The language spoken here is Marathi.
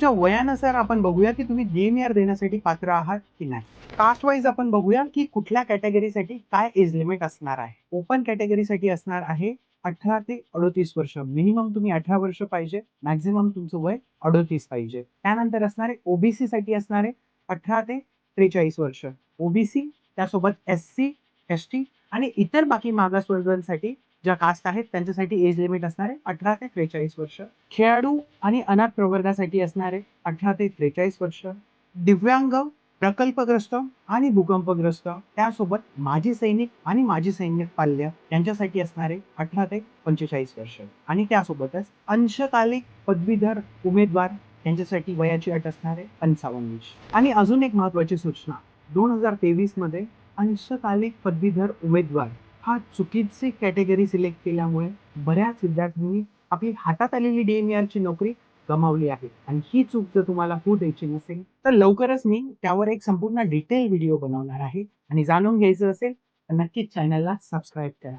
तुमच्या वयानुसार आपण बघूया की तुम्ही डीएमआर देण्यासाठी पात्र आहात की नाही. कास्ट वाईज आपण बघूया की कुठल्या कॅटेगरीसाठी काय एज लिमिट असणार आहे. ओपन कॅटेगरीसाठी असणार आहे अठरा ते अडोतीस वर्ष. मिनिमम तुम्ही अठरा वर्ष पाहिजे मॅक्झिमम तुमचं वय अडोतीस पाहिजे. त्यानंतर असणारे ओबीसी साठी असणारे अठरा ते त्रेचाळीस वर्ष. ओबीसी त्यासोबत एस सी एस टी आणि इतर बाकी मागासवर्गांसाठी ज्या कास्ट आहेत त्यांच्यासाठी एज लिमिट असणारे अठरा ते त्रेचाळीस वर्ष. खेळाडू आणि अनाथ प्रवर्गासाठी असणारे अठरा ते त्रेचाळीस वर्ष. दिव्यांग प्रकल्पग्रस्त आणि भूकंपग्रस्त. त्यासोबत माजी सैनिक आणि माजी सैनिक पाल्य यांच्यासाठी असणारे अठरा ते पंचेचाळीस वर्ष. आणि त्यासोबतच अंशकालिक पदवीधर उमेदवार यांच्यासाठी वयाची अट असणारे पंचावन्न वर्ष आणि अजून एक महत्वाची सूचना. दोन हजार तेवीसमध्ये अंशकालिक पदवीधर उमेदवार हा चुकीची कॅटेगरी सिलेक्ट केल्यामुळे बऱ्याच विद्यार्थ्यांनी आपली हातात आलेली डीएमआरची नोकरी गमावली आहे. आणि ही चूक जर तुम्हाला होऊ द्यायची नसेल तर लवकरच मी त्यावर एक संपूर्ण डिटेल व्हिडिओ बनवणार आहे. आणि जाणून घ्यायचं असेल तर नक्कीच चॅनलला सबस्क्राईब करा.